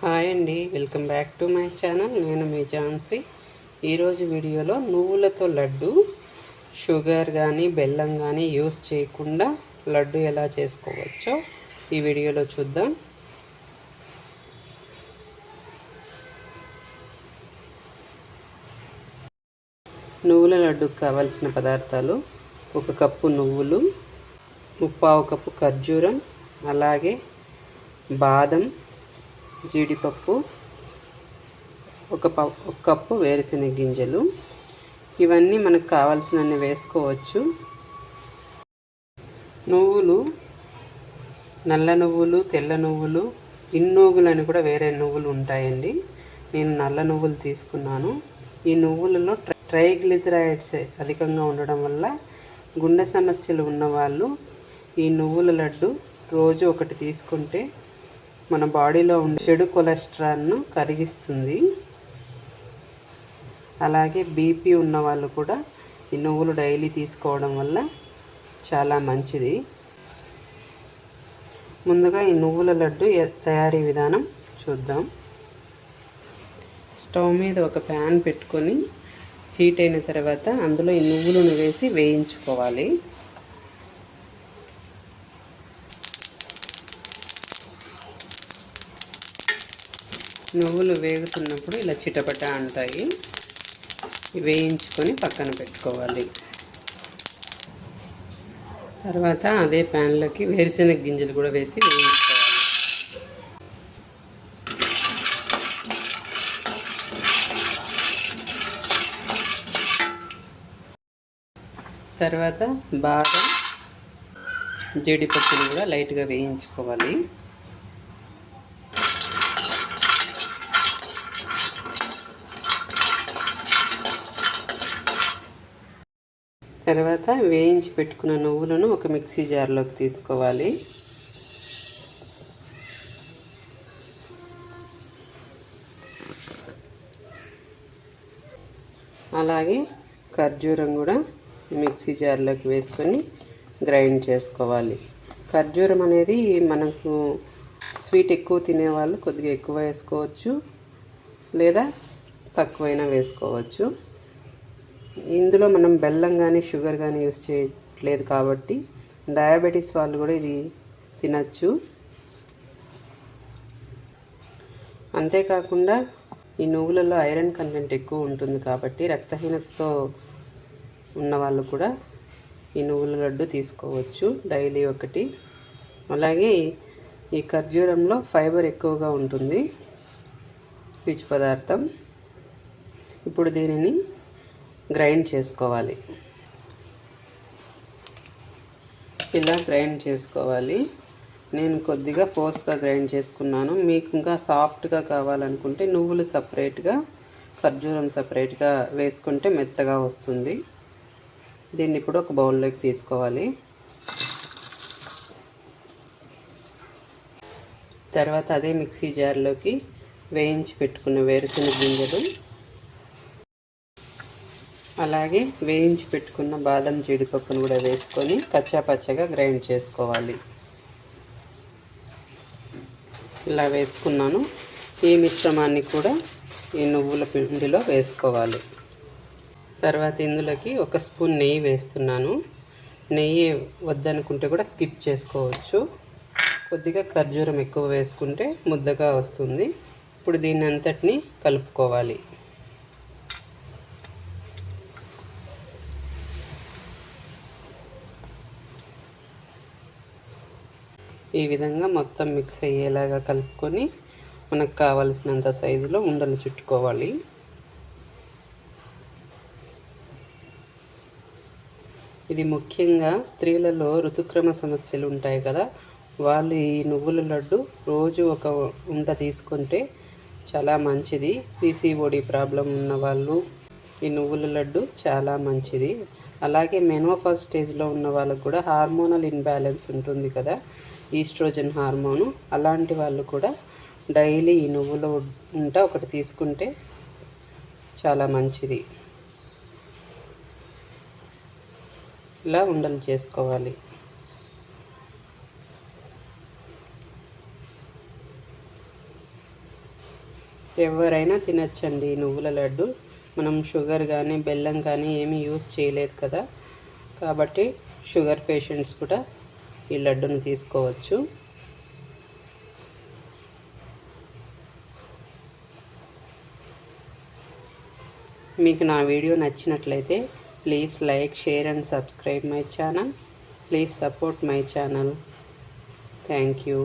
Hi అండి welcome back to my channel. నేను మీ ఝాన్సీ. ఈరోజు వీడియోలో నువ్వులతో లడ్డు షుగర్ కానీ బెల్లం కానీ యూస్ చేయకుండా లడ్డు ఎలా చేసుకోవచ్చో ఈ వీడియోలో చూద్దాం. నువ్వుల లడ్డుకు కావాల్సిన పదార్థాలు ఒక కప్పు నువ్వులు ముప్పావు కప్పు ఖర్జూరం అలాగే బాదం జీడిపప్పు ఒక ఒక కప్పు వేరుశెనగ గింజలు. ఇవన్నీ మనకు కావాల్సినన్ని వేసుకోవచ్చు. నువ్వులు నల్ల నువ్వులు తెల్ల నువ్వులు ఇన్నోగులు అని కూడా వేరే నువ్వులు ఉంటాయండి. నేను నల్ల నువ్వులు తీసుకున్నాను. ఈ నువ్వులలో ట్రైగ్లిజరాయిడ్స్ అధికంగా ఉండడం వల్ల గుండె సమస్యలు ఉన్నవాళ్ళు ఈ నువ్వుల లడ్డు రోజు ఒకటి తీసుకుంటే మన బాడీలో ఉండే చెడు కొలెస్ట్రాల్ను కరిగిస్తుంది. అలాగే బీపీ ఉన్న వాళ్ళు కూడా ఈ నువ్వులు డైలీ తీసుకోవడం వల్ల చాలా మంచిది. ముందుగా ఈ నువ్వుల లడ్డు తయారీ విధానం చూద్దాం. స్టవ్ మీద ఒక ప్యాన్ పెట్టుకొని హీట్ అయిన తర్వాత అందులో ఈ నువ్వులను వేసి వేయించుకోవాలి. నువ్వులు వేగుతున్నప్పుడు ఇలా చిటపట అంటాయి. వేయించుకొని పక్కన పెట్టుకోవాలి. తర్వాత అదే ప్యాన్లోకి వేరుశెనగ గింజలు కూడా వేసి వేయించుకోవాలి. తర్వాత బాగా జీడిపప్పులు కూడా లైట్గా వేయించుకోవాలి. తర్వాత వేయించి పెట్టుకున్న నువ్వులను ఒక మిక్సీ జార్లోకి తీసుకోవాలి. అలాగే ఖర్జూరం కూడా మిక్సీ జార్లోకి వేసుకొని గ్రైండ్ చేసుకోవాలి. ఖర్జూరం అనేది మనకు స్వీట్ ఎక్కువ తినేవాళ్ళు కొద్దిగా ఎక్కువ వేసుకోవచ్చు లేదా తక్కువైనా వేసుకోవచ్చు. ఇందులో మనం బెల్లం కానీ షుగర్ కానీ యూస్ చేయట్లేదు కాబట్టి డయాబెటీస్ వాళ్ళు కూడా ఇది తినచ్చు. అంతేకాకుండా ఈ నువ్వులలో ఐరన్ కంటెంట్ ఎక్కువ ఉంటుంది కాబట్టి రక్తహీనతతో ఉన్న వాళ్ళు కూడా ఈ నువ్వుల లడ్డు తీసుకోవచ్చు డైలీ ఒకటి. అలాగే ఈ ఖర్జూరంలో ఫైబర్ ఎక్కువగా ఉంటుంది. పీచు పదార్థం. ఇప్పుడు దీనిని గ్రైండ్ చేసుకోవాలి. ఇలా గ్రైండ్ చేసుకోవాలి. నేను కొద్దిగా ఫోర్స్గా గ్రైండ్ చేసుకున్నాను. మీకు ఇంకా సాఫ్ట్గా కావాలనుకుంటే నువ్వులు సపరేట్గా ఖర్జూరం సపరేట్గా వేసుకుంటే మెత్తగా వస్తుంది. దీన్ని ఇప్పుడు ఒక బౌల్లోకి తీసుకోవాలి. తర్వాత అదే మిక్సీ జార్లోకి వేయించి పెట్టుకున్న వేరుశెనగ గింజలు అలాగే వేయించి పెట్టుకున్న బాదం జీడిపప్పును కూడా వేసుకొని కచ్చాపచ్చగా గ్రైండ్ చేసుకోవాలి. ఇలా వేసుకున్నాను. ఈ మిశ్రమాన్ని కూడా ఈ నువ్వుల పిండిలో వేసుకోవాలి. తర్వాత ఇందులోకి ఒక స్పూన్ నెయ్యి వేస్తున్నాను. నెయ్యి వద్దనుకుంటే కూడా స్కిప్ చేసుకోవచ్చు. కొద్దిగా ఖర్జూరం ఎక్కువ వేసుకుంటే ముద్దగా వస్తుంది. ఇప్పుడు దీన్ని అంతటిని కలుపుకోవాలి. ఈ విధంగా మొత్తం మిక్స్ అయ్యేలాగా కలుపుకొని మనకు కావలసినంత సైజులో ఉండలు చుట్టుకోవాలి. ఇది ముఖ్యంగా స్త్రీలలో ఋతుక్రమ సమస్యలు ఉంటాయి కదా వాళ్ళు ఈ నువ్వుల లడ్డు రోజు ఒక ఉండ తీసుకుంటే చాలా మంచిది. పీసీఓడి ప్రాబ్లం ఉన్న వాళ్ళు ఈ నువ్వుల లడ్డు చాలా మంచిది. అలాగే మెనోఫాస్ స్టేజ్లో ఉన్న వాళ్ళకు కూడా హార్మోనల్ ఇన్బ్యాలెన్స్ ఉంటుంది కదా ఈస్ట్రోజన్ హార్మోను. అలాంటి వాళ్ళు కూడా డైలీ ఈ నువ్వుల ఉంట ఒకటి తీసుకుంటే చాలా మంచిది. ఇలా ఉండలు చేసుకోవాలి. ఎవరైనా తినచ్చండి ఈ నువ్వుల లడ్డు. మనం షుగర్ కానీ బెల్లం కానీ ఏమీ యూస్ చేయలేదు కదా. కాబట్టి షుగర్ పేషెంట్స్ కూడా ఈ లడ్డును తీసుకోవచ్చు. మీకు నా వీడియో నచ్చినట్లయితే please like share and subscribe my channel. Please support my channel. Thank you.